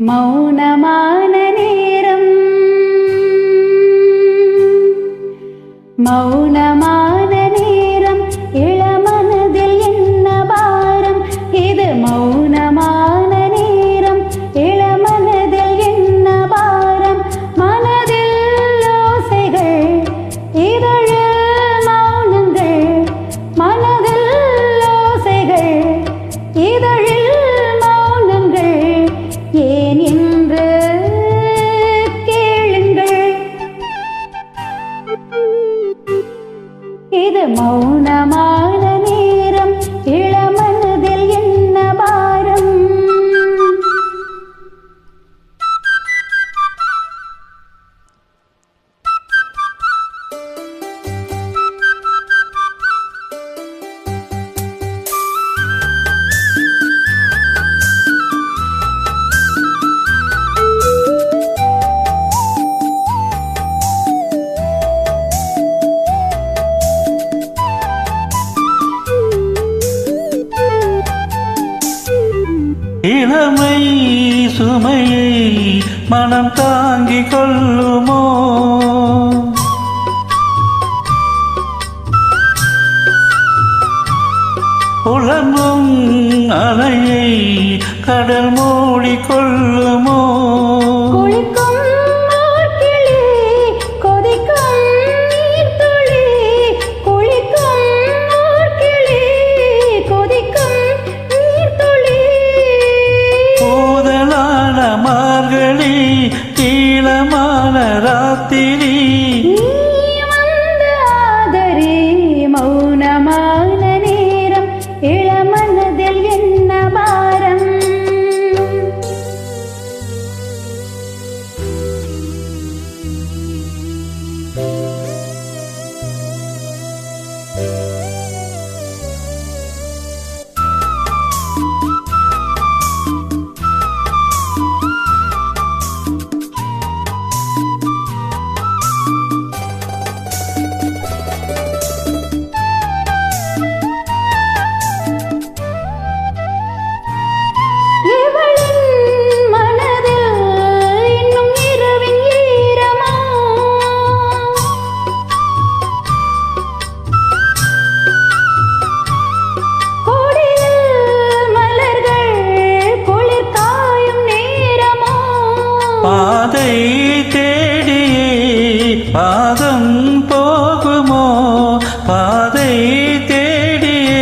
मौनमाननेरम् मौनमान இளமை சுமையை மனம் தாங்கிக் கொள்ளுமோ? புலமும் அலையை கடல் மூடிக் நீளமான ராத்திரி. நீ வந்து ஆதரி, மௌனமான நேரம் இளமனதில் என்ன பாரம்? பாதை தேடியே பாதம் போகுமோ? பாதை தேடியே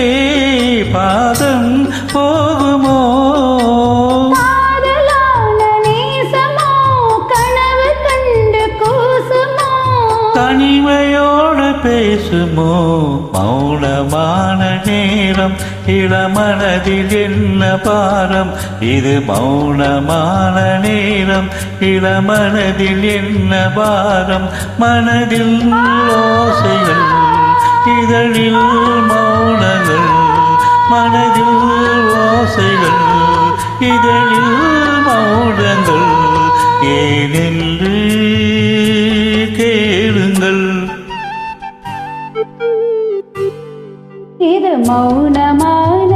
பாதம் போகுமோ? காதலான நேசமோ பேசுமோ? மௌனமான நேரம் இளமனதில் என்ன பாரம்? இது மௌனமான நேரம் இளமனதில் என்ன பாரம்? மனதில் ஓசைகள் இதழில் மௌனங்கள். மனதில் ஓசைகள் இதழில் மௌனங்கள். ஏனென்று இது மௌனமான நேரம் இளமை